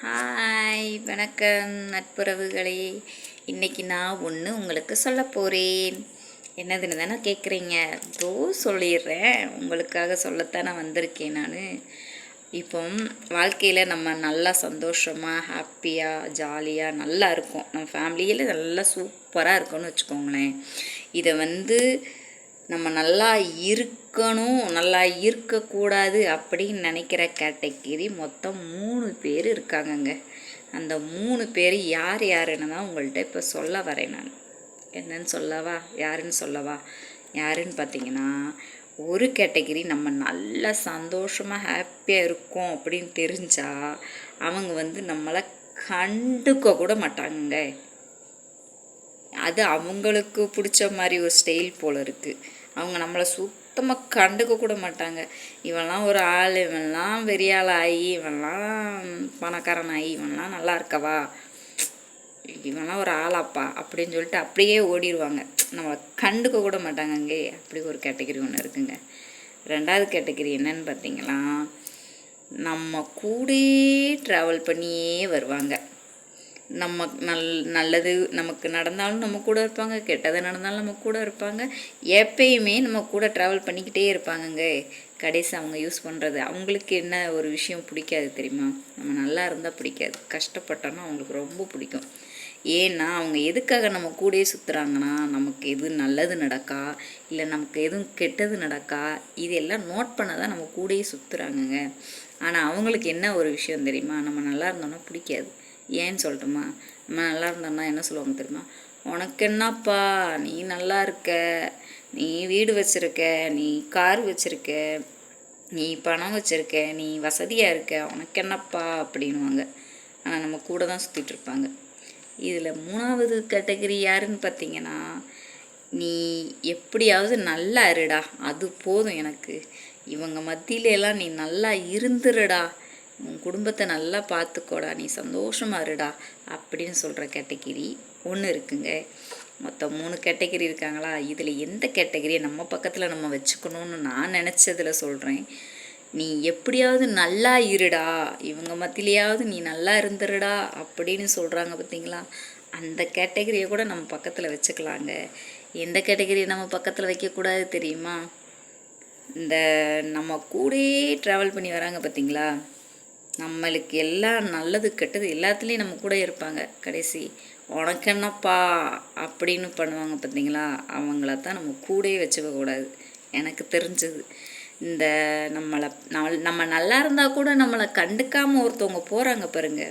Hi வணக்கம் நட்புறவுகளே. இன்றைக்கி நான் ஒன்று உங்களுக்கு சொல்ல போகிறேன் என்னதுன்னு தானே கேட்குறீங்க தோ சொல்லிடுறேன். உங்களுக்காக சொல்லத்தானே வந்திருக்கேன் நான். இப்போ வாழ்க்கையில் நம்ம நல்லா சந்தோஷமாக ஹாப்பியாக ஜாலியாக நல்லா இருக்கும். நம்ம ஃபேமிலியில் நல்லா சூப்பராக இருக்கும்னு வச்சுக்கோங்களேன். இதை வந்து நம்ம நல்லா இருக்கணும் நல்லா இருக்கக்கூடாது அப்படின்னு நினைக்கிற கேட்டகிரி மொத்தம் மூணு பேர் இருக்காங்கங்க. அந்த மூணு பேர் யார் யாருன்னு தான் உங்கள்கிட்ட இப்போ சொல்ல வரேன் நான். என்னன்னு சொல்லவா? யாருன்னு சொல்லவா? யாருன்னு பார்த்தீங்கன்னா ஒரு கேட்டகிரி நம்ம நல்லா சந்தோஷமாக ஹாப்பியாக இருக்கோம் அப்படின்னு தெரிஞ்சால் அவங்க வந்து நம்மளை கண்டுக்க கூட மாட்டாங்க அது அவங்களுக்கு பிடிச்ச மாதிரி ஒரு ஸ்டைல் போல் இருக்குது அவங்க நம்மளை சுத்தமாக கண்டுக்க கூட மாட்டாங்க. இவன்லாம் ஒரு ஆள் இவன்லாம் பெரிய ஆள் ஆகி இவன்லாம் பணக்காரன் ஆகி இவன்லாம் நல்லா இருக்கவா? இவன்லாம் ஒரு ஆளாப்பா அப்படின்னு சொல்லிட்டு அப்படியே ஓடிடுவாங்க நம்மளை கண்டுக்க கூட மாட்டாங்க அங்கே. அப்படி ஒரு கேட்டகரி ஒன்று இருக்குங்க. ரெண்டாவது கேட்டகரி என்னன்னு பார்த்தீங்களா? நம்ம கூட ட்ராவல் பண்ணியே வருவாங்க. நம்ம நல் நல்லது நமக்கு நடந்தாலும் நம்ம கூட இருப்பாங்க கெட்டது நடந்தாலும் நம்ம கூட இருப்பாங்க. எப்பயுமே நம்ம கூட ட்ராவல் பண்ணிக்கிட்டே இருப்பாங்கங்க. கடைசி அவங்க யூஸ் பண்ணுறது அவங்களுக்கு என்ன ஒரு விஷயம் பிடிக்காது தெரியுமா? நம்ம நல்லா இருந்தால் பிடிக்காது. கஷ்டப்பட்டோன்னா அவங்களுக்கு ரொம்ப பிடிக்கும். ஏன்னா அவங்க எதுக்காக நம்ம கூடயே சுற்றுறாங்கன்னா நமக்கு எது நல்லது நடக்கா? இல்லை நமக்கு எதுவும் கெட்டது நடக்கா? இதெல்லாம் நோட் பண்ண தான் நம்ம கூடயே சுற்றுறாங்கங்க ஆனால் அவங்களுக்கு என்ன ஒரு விஷயம் தெரியுமா? நம்ம நல்லா இருந்தோன்னா பிடிக்காது. ஏன்னு சொல்லட்டுமா? நம்ம நல்லா இருந்தோம்னா என்ன சொல்லுவாங்க தெரியுமா? உனக்கு என்னப்பா? நீ நல்லா இருக்க. நீ வீடு வச்சுருக்க. நீ கார் வச்சுருக்க. நீ பணம் வச்சுருக்க. நீ வசதியாக இருக்க. உனக்கு என்னப்பா? அப்படின்வாங்க ஆனால் நம்ம கூட தான் சுற்றிட்டு இருப்பாங்க. இதில் மூணாவது கேட்டகரி யாருன்னு பார்த்தீங்கன்னா நீ எப்படியாவது நல்லா இருடா. அது போதும் எனக்கு. இவங்க மத்தியிலலாம் நீ நல்லா இருந்துருடா. உன் குடும்பத்தை நல்லா பார்த்துக்கோடா நீ சந்தோஷமா இருடா அப்படின்னு சொல்கிற கேட்டகிரி ஒன்று இருக்குங்க. மொத்தம் மூணு கேட்டகிரி இருக்காங்களா? இதில் எந்த கேட்டகிரியை நம்ம பக்கத்தில் நம்ம வச்சுக்கணும்னு நான் நினச்சதில் சொல்கிறேன் நீ எப்படியாவது நல்லா இருடா இவங்க மத்தியிலையாவது நீ நல்லா இருந்துருடா அப்படின்னு சொல்கிறாங்க பார்த்தீங்களா அந்த கேட்டகிரியை கூட நம்ம பக்கத்தில் வச்சுக்கலாங்க. எந்த கேட்டகரியை நம்ம பக்கத்தில் வைக்கக்கூடாது தெரியுமா? இந்த நம்ம கூடயே ட்ராவல் பண்ணி வராங்க பார்த்தீங்களா நம்மளுக்கு எல்லாம் நல்லது கெட்டது எல்லாத்துலேயும் நம்ம கூட இருப்பாங்க. கடைசி உனக்கு என்னப்பா? அப்படின்னு பண்ணுவாங்க பார்த்தீங்களா அவங்கள தான் நம்ம கூடயே வச்சுக்க கூடாது. எனக்கு தெரிஞ்சது. இந்த நம்மளை நம்ம நல்லா இருந்தால் கூட நம்மளை கண்டுக்காமல் ஒருத்தவங்க போகிறாங்க பாருங்க.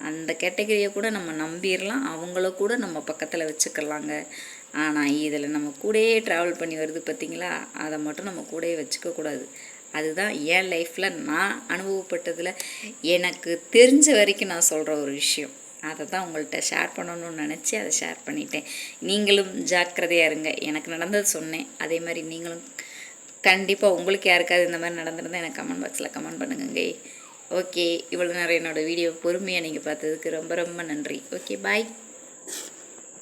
அந்த கேட்டகரியை கூட நம்ம நம்பிடலாம் அவங்கள கூட நம்ம பக்கத்தில் வச்சுக்கலாங்க. ஆனால் இதில் நம்ம கூடயே ட்ராவல் பண்ணி வருது பார்த்திங்களா அதை மட்டும் நம்ம கூடயே வச்சுக்கக்கூடாது அதுதான் என் லைஃப்பில் நான் அனுபவப்பட்டதில் எனக்கு தெரிஞ்ச வரைக்கும் நான் சொல்கிற ஒரு விஷயம். அதை தான் உங்கள்கிட்ட ஷேர் பண்ணணும்னு நினச்சி அதை ஷேர் பண்ணிட்டேன். நீங்களும் ஜாக்கிரதையாக இருங்க. எனக்கு நடந்தது சொன்னேன். அதே மாதிரி நீங்களும் கண்டிப்பாக உங்களுக்கு யாருக்காவது இந்த மாதிரி நடந்திருந்தால் எனக்கு கமெண்ட் பாக்ஸில் கமெண்ட் பண்ணுங்க ஓகே இவ்வளோ நேரம் என்னோடய வீடியோ பொறுமையாக நீங்கள் பார்த்ததுக்கு ரொம்ப ரொம்ப நன்றி. Okay bye